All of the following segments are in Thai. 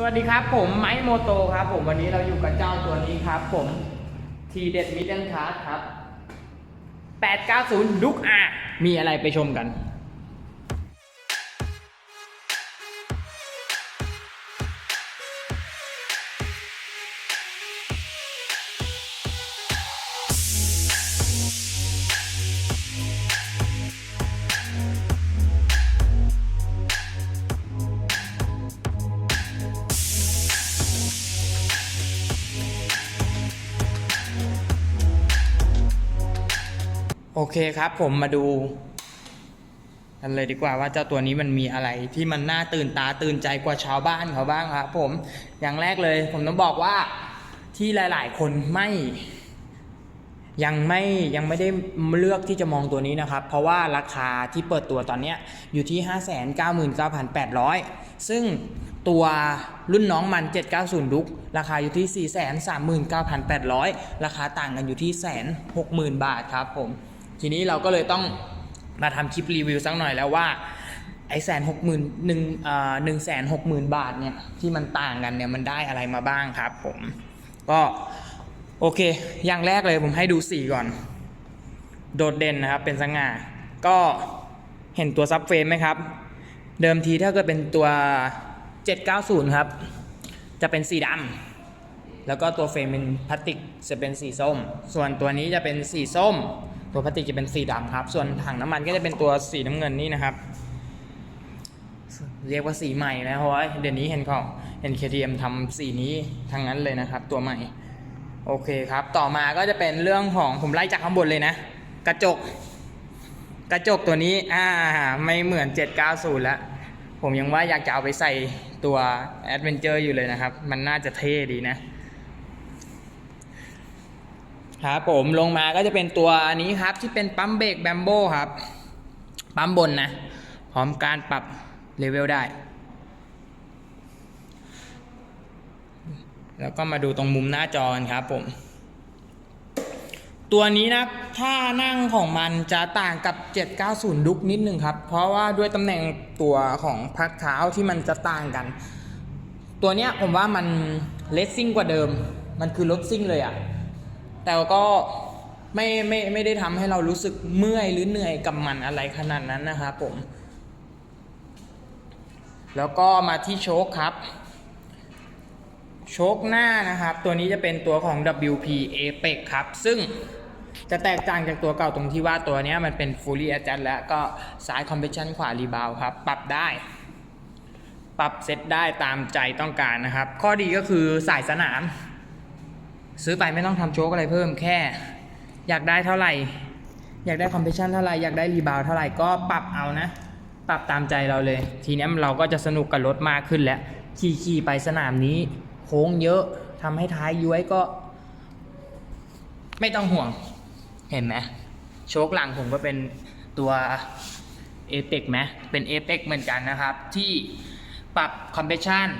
สวัสดีครับผมไมค์โมโตครับผมวันนี้เราอยู่กับเจ้าตัวนี้ครับ ผมทีเด็ดมิดเดิลคาร์ครับ 890 ดุกอามีอะไรไปชมกัน โอเคครับผมมาดูกันเลยดีกว่าว่าเจ้าตัวนี้มันมีอะไรที่มันน่าตื่นตาตื่นใจกว่าชาวบ้านเขาบ้างครับผมอย่างแรกเลย ผมต้องบอกว่าที่หลาย ๆ คนไม่ ยังไม่ยังไม่ได้เลือกที่จะมองตัวนี้นะครับ เพราะว่าราคาที่เปิดตัวตอนนี้อยู่ที่ 599,800 ซึ่งตัวรุ่นน้องมัน 790ดุก ราคาอยู่ที่ 439,800 ราคาต่างกันอยู่ที่160,000บาทครับผม ทีนี้เราก็เลยต้องมาทำคลิปรีวิวสักหน่อยแล้วว่าไอ้แสนหกหมื่นหนึ่งหนึ่งแสนหกหมื่นบาทเนี่ยที่มันต่างกันเนี่ยมันได้อะไรมาบ้างครับผมก็โอเค อย่างแรกเลยผมให้ดูสีก่อน โดดเด่นนะครับเป็นสง่า ก็เห็นตัวซับเฟรมไหมครับ เดิมทีถ้าเกิดเป็นตัว 790 ครับ จะเป็นสีดำแล้วก็ตัวเฟรมเป็นพลาสติกจะเป็นสีส้ม ส่วนตัวนี้จะเป็นสีส้ม ตัวพลาสติกจะเป็นสีดำครับ ส่วนถังน้ำมันก็จะเป็นตัวสีน้ำเงินนี่นะครับ เรียกว่าสีใหม่นะเพราะว่าเดี๋ยวนี้เห็นของเห็น KTM ทำสีนี้ทั้งนั้นเลยนะครับ ตัวใหม่ โอเคครับ ต่อมาก็จะเป็นเรื่องของผมไล่จากข้างบนเลยนะ กระจก กระจกตัวนี้อ่าไม่เหมือน 790 แล้ว ผมยังว่าอยากจะเอาไปใส่ตัว Adventure อยู่เลยนะครับ มันน่าจะเท่ดีนะ ครับผมลงมาก็จะเป็นตัวอันนี้ครับที่เป็นปั๊มเบรกแบมโบครับ ปั๊มบนนะพร้อมการปรับเลเวลได้ แล้วก็มาดูตรงมุมหน้าจอกันครับผมตัวนี้นะท่านั่งของมันจะต่างกับ 790 ดุกนิดนึงครับ เพราะว่าด้วยตำแหน่งตัวของพักเท้าที่มันจะต่างกัน ตัวเนี้ยผมว่ามันเลสซิ่งกว่าเดิม มันคือรถซิ่งเลยอะ แต่ก็ไม่ไม่ไม่ได้ทำให้เรารู้สึกเมื่อยหรือเหนื่อยกับมันอะไรขนาดนั้นนะครับผม แล้วก็มาที่โชคครับ โชคหน้านะครับ ตัวนี้จะเป็นตัวของ WP Apex ครับ ซึ่งจะแตกต่างจากตัวเก่าตรงที่ว่าตัวนี้มันเป็น Fully Adjust แล้วก็ซ้าย Compression ขวา Rebound ครับ ปรับได้ ปรับเซตได้ตามใจต้องการนะครับ ข้อดีก็คือสายสนาม ซื้อไปไม่ต้องทำโชคอะไรเพิ่มแค่ อยากได้เท่าไหร่ อยากได้ Compression เท่าไหร่ อยากได้ Rebound เท่าไหร่ก็ปรับเอานะ ปรับตามใจเราเลย ทีนี้เราก็จะสนุกกับรถมากขึ้นแล้วขี่ขี่ไปสนามนี้ โค้งเยอะทำให้ท้ายย้วยก็ ไม่ต้องห่วงเห็นไหมโชคหลังผมก็เป็นตัวเอเ x กไหมเป็นเอเ x เหมือนกันนะครับ ที่ปรับ compression รี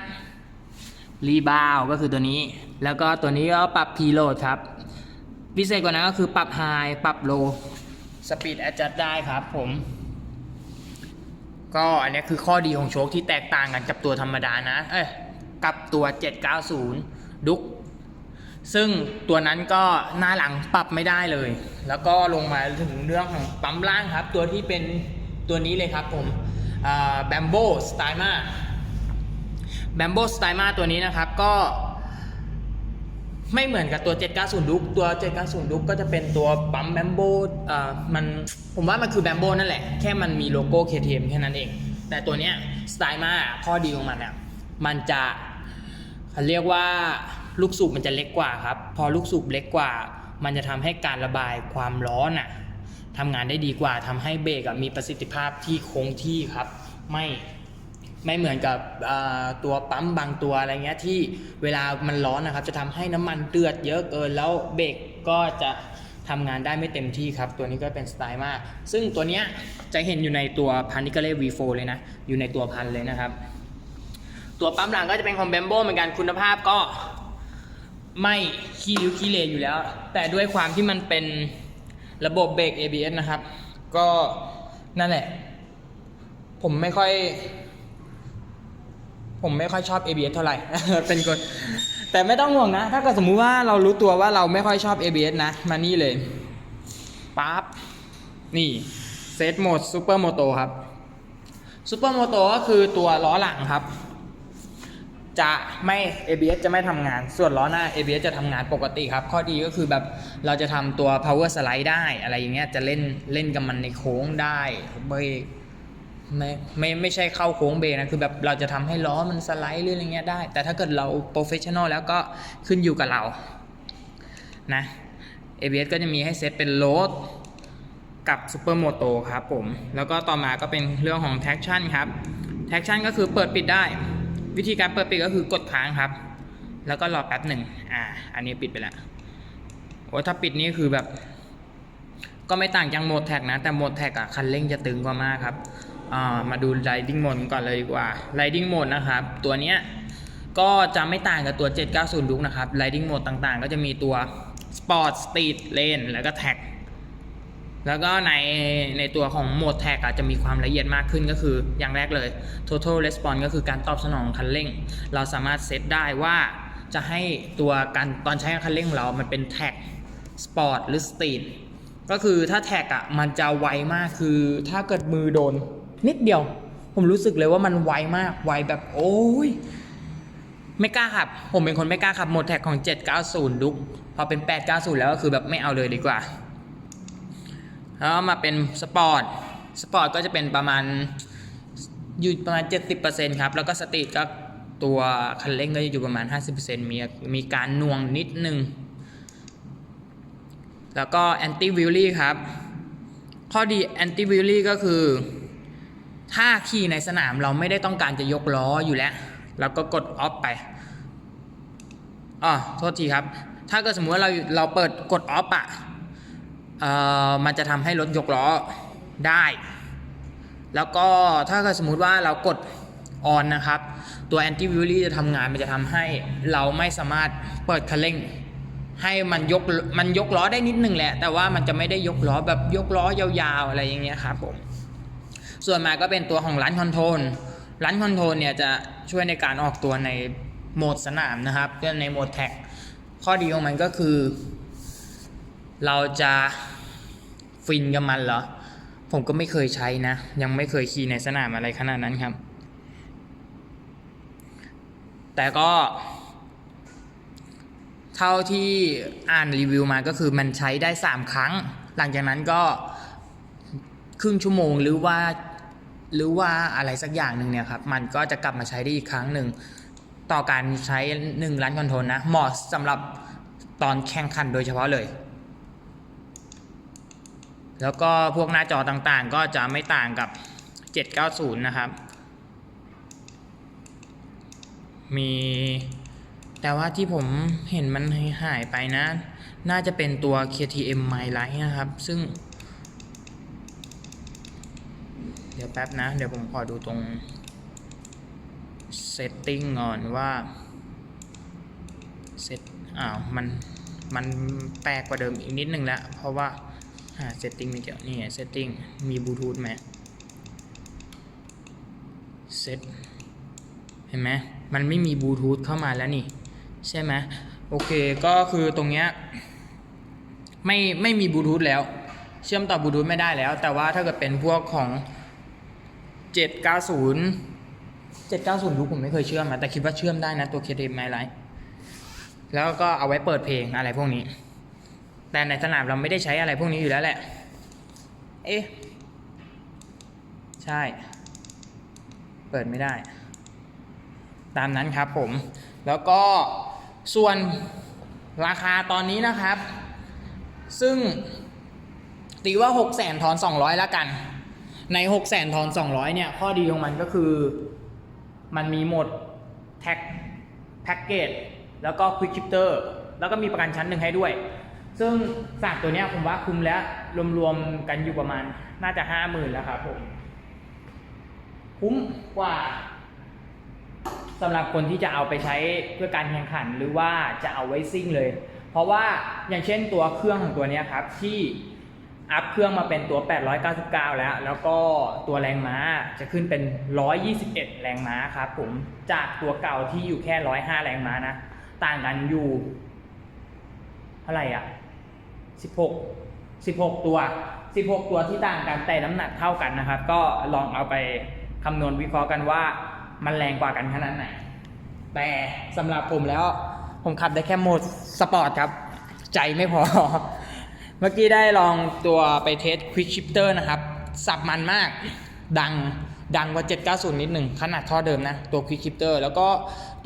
รีบาวก็คือตัวนี้ แล้วก็ตัวนี้ก็ปรับ preload ครับพิเศษกว่านั้นก็คือปรับ high ปรับ low speed adjust ได้ครับผม ก็อันนี้คือข้อดีของโชคที่แตกต่างกันกับตัวธรรมดานะ เอ้ยกับตัว 790 ดุกซึ่งตัวนั้นก็หน้าหลังปรับไม่ได้เลย แล้วก็ลงมาถึงเรื่องของปั๊มล่างครับ ตัวที่เป็นตัวนี้เลยครับผมแบมโบสไต์มา แบมโบสไตมาตัวนี้นะครับก็ไม่เหมือนกับตัว 790 ดุกตัว 790 ดุกก็จะเป็นตัวปั๊มแบมโบอ่ามันผมว่ามันคือแบมโบนั่นแหละ แค่มันมีโลโก้ KTM แค่นั้นเอง แต่ตัวเนี้ยสไตล์มาข้อดีของมันเนี่ยมันจะเขาเรียกว่าลูกสูบมันจะเล็กกว่าครับ พอลูกสูบเล็กกว่า มันจะทำให้การระบายความร้อนอะทำงานได้ดีกว่าทำให้เบรกมีประสิทธิภาพที่คงที่ครับ ไม่ ไม่เหมือนกับตัวปั๊มบางตัวอะไรเงี้ยที่เวลามันร้อนนะครับ จะทำให้น้ำมันเดือดเยอะเกินแล้วเบรกก็จะทำงานได้ไม่เต็มที่ครับ ตัวนี้ก็เป็นสไตล์มาก ซึ่งตัวเนี้ยจะเห็นอยู่ในตัวพันนิกาเล่ V4 เลยนะ อยู่ในตัวพันเลยนะครับ ตัวปั๊มหลังก็จะเป็นของแบมโบเหมือนกันคุณภาพก็ไม่ขี้ริ้วขี้เลอยู่แล้ว แต่ด้วยความที่มันเป็นระบบเบรก ABS นะครับ ก็นั่นแหละ ผมไม่ค่อย ผมไม่ค่อยชอบ ABS เท่าไหร่ เป็นคนแต่ไม่ต้องห่วงนะ ถ้าเกิดสมมุติว่าเรารู้ตัวว่าเราไม่ค่อยชอบ ABS นะ มานี่เลยปั๊บนี่เซตโหมดซูเปอร์โมโตครับซูเปอร์โมโตก็คือตัวล้อหลังครับ จะไม่ ABS จะไม่ทำงาน ส่วนล้อหน้า ABS จะทำงานปกติครับ ข้อดีก็คือแบบเราจะทำตัว power slide ได้อะไรอย่างเงี้ยจะเล่นเล่นกับมันในโค้งได้เบรก ไม่ไม่ไม่ใช่เข้าโค้งเบรกนะคือแบบเราจะทำให้ล้อมันสไลด์หรืออะไรเงี้ยได้ แต่ถ้าเกิดเรา professional แล้วก็ขึ้นอยู่กับเรานะ ABS ก็จะมีให้เซตเป็นโ a ดกับซูเปอร์โมโตครับผม แล้วก็ต่อมาก็เป็นเรื่องของ traction ครับ traction ก็คือเปิดปิดได้ วิธีการเปิดปิดก็คือกดค้างครับ แล้วก็รอแป๊บหนึ่งอ่า อันนี้ปิดไปแล้วโอ้ถ้าปิดนี่คือแบบ ก็ไม่ต่างจากโหมดแท็กนะ แต่โหมดแท็กอะคันเร่งจะตึงกว่ามากครับ มาดู riding mode ก่อนเลยดีกว่า riding mode นะครับ ตัวเนี้ยก็จะไม่ต่างกับตัว 790ดุกนะครับ riding mode ต่างๆ ก็จะมีตัว sport street lane แล้วก็ tag แล้วก็ในในตัวของโหมดแท็กอาจจะมีความละเอียดมากขึ้นก็คืออย่างแรกเลย total response ก็คือการตอบสนองคันเร่ง เราสามารถเซตได้ว่าจะให้ตัวการตอนใช้คันเร่งเรามันเป็นแท็ก sport หรือ street ก็คือถ้าแท็กอะมันจะไวมากคือถ้าเกิดมือโดน นิดเดียว ผมรู้สึกเลยว่ามันไวมากไวแบบโอ้ยไม่กล้าขับ ผมเป็นคนไม่กล้าขับโหมดแท็กของ 790 ดุกพอเป็น 890 แล้วก็คือแบบไม่เอาเลยดีกว่า แล้วมาเป็นสปอร์ต สปอร์ตก็จะเป็นประมาณอยู่ประมาณ 70%ครับ แล้วก็สตรีทก็ตัวคันเร่งก็จะอยู่ประมาณ 50%มีมีการน่วงนิดนึง แล้วก็แอนตี้วิลลี่ครับ ข้อดีแอนตี้วิลลี่ก็คือ ถ้าขี่ในสนามเราไม่ได้ต้องการจะยกล้ออยู่แล้วเราก็กดออฟไปอ๋อโทษทีครับ ถ้าเกิดสมมติว่าเราเราเปิดกดออฟอะเอ่อมันจะทำให้รถยกล้อได้ แล้วก็ถ้าเกิดสมมติว่าเรากดออนนะครับ ตัวแอนตี้วิลลี่จะทำงานมันจะทำให้เราไม่สามารถเปิดคันเร่งให้มันยกมันยกล้อได้นิดนึงแหละ แต่ว่ามันจะไม่ได้ยกล้อแบบยกล้อยาวๆอะไรอย่างเงี้ยครับผม ส่วนมาก็เป็นตัวของร้านคอนโทรลร้านคอนโทรลเนี่ยจะช่วยในการออกตัวในโหมดสนามนะครับก็ในโหมดแท็กข้อดีของมันก็คือ เราจะฟินกับมันเหรอ ผมก็ไม่เคยใช้นะ ยังไม่เคยขี่ในสนามอะไรขนาดนั้นครับ แต่ก็ เท่าที่อ่านรีวิวมาก็คือมันใช้ได้ 3 ครั้ง หลังจากนั้นก็ครึ่งชั่วโมงหรือว่า หรือว่าอะไรสักอย่างหนึ่งเนี่ยครับมันก็จะกลับมาใช้ได้อีกครั้งหนึ่งต่อการใช้ 1 ล้านคอนโทรลนะเหมาะสำหรับตอนแข่งขันโดยเฉพาะเลย แล้วก็พวกหน้าจอต่างๆ ก็จะไม่ต่างกับ 790 นะครับ มี แต่ว่าที่ผมเห็นมันหายไปนะ น่าจะเป็นตัว KTM My Light นะครับ ซึ่ง เดี๋ยวแป๊บนะ เดี๋ยวผมขอดูตรง setting ก่อนว่าเซตอ้าว มัน มันแปลกกว่าเดิมอีกนิดนึงแล้ว เพราะว่าหา setting ไม่เจอนี่ setting มีบลูทูธไหม set เห็นไหมมันไม่มีบลูทูธเข้ามาแล้วนี่ ใช่ไหมโอเค ก็คือตรงเนี้ยไม่ไม่มีบลูทูธแล้ว เชื่อมต่อบลูทูธไม่ได้แล้ว แต่ว่าถ้าเกิดเป็นพวกของ 790 790รู้าศูนย์ดูผมไม่เคยเชื่อมนะแต่คิดว่าเชื่อมได้นะตัว KTM My Light แล้วก็เอาไว้เปิดเพลงอะไรพวกนี้ แต่ในสนามเราไม่ได้ใช้อะไรพวกนี้อยู่แล้วแหละ เอ๊ะ ใช่ เปิดไม่ได้ ตามนั้นครับผม แล้วก็ส่วนราคาตอนนี้นะครับ ซึ่งตีว่า 6 0แสนทอน 200 แล้วกัน ใน6 0แสนทอน 200 เนี่ย ข้อดีของมันก็คือ มันมีหมดแท็กแพ็กเกจแล้วก็ควิกชิปเตอร์แล้วก็มีประกันชั้นหนึ่งให้ด้วย ซึ่งสากตัวเนี้ยผมว่าคุ้มแล้ว รวมๆกันอยู่ประมาณน่าจะห้าหมื่นแล้วครับผม คุ้มกว่าสำหรับคนที่จะเอาไปใช้เพื่อการแข่งขันหรือว่าจะเอาไว้ซิ่งเลย เพราะว่าอย่างเช่นตัวเครื่องของตัวนี้ครับที่ อัพเครื่องมาเป็นตัว 899 แล้ว แล้วก็ตัวแรงม้าจะขึ้นเป็น 121 แรงม้าครับผม จากตัวเก่าที่อยู่แค่ 105 แรงม้านะ ต่างกันอยู่ เท่าไหร่อะ 16 16 ตัว 16 ตัวที่ต่างกันแต่น้ำหนักเท่ากันนะครับ ก็ลองเอาไปคำนวณวิเคราะห์กันว่ามันแรงกว่ากันขนาดไหน แต่สำหรับผมแล้ว ผมขับได้แค่โหมดสปอร์ตครับ ใจไม่พอ เมื่อกี้ได้ลองตัวไปเทส Quick Shifter นะครับ สับมันมาก ดัง ดังกว่า 790 นิดหนึ่ง ขนาดท่อเดิมนะ ตัว Quick Shifter แล้วก็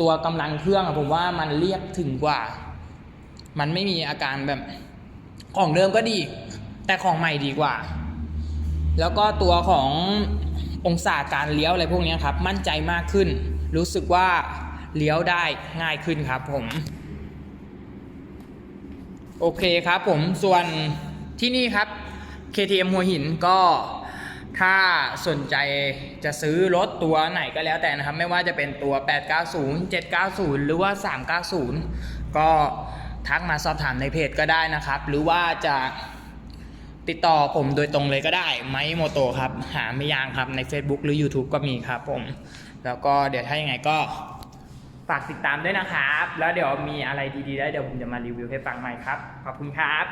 ตัวกำลังเครื่องผมว่ามันเรียกถึงกว่า มันไม่มีอาการแบบ ของเดิมก็ดี แต่ของใหม่ดีกว่า แล้วก็ตัวขององศาการเลี้ยวอะไรพวกนี้ครับ มั่นใจมากขึ้น รู้สึกว่าเลี้ยวได้ง่ายขึ้นครับผม โอเคครับผมส่วนที่นี่ครับ KTM หัวหินก็ถ้าสนใจจะซื้อรถตัวไหนก็แล้วแต่นะครับ ไม่ว่าจะเป็นตัว 890 790 หรือว่า 390 ก็ทักมาสอบถามในเพจก็ได้นะครับ หรือว่าจะติดต่อผมโดยตรงเลยก็ได้ ไมโมโตครับ หาไม่ยางครับใน Facebook หรือ YouTube ก็มีครับผม แล้วก็เดี๋ยวถ้ายังไงก็ากติดตามด้วยนะครับ แล้วเดี๋ยวมีอะไรดีๆ แล้วเดี๋ยวผมจะมารีวิวให้ฟังใหม่ครับ ขอบคุณครับ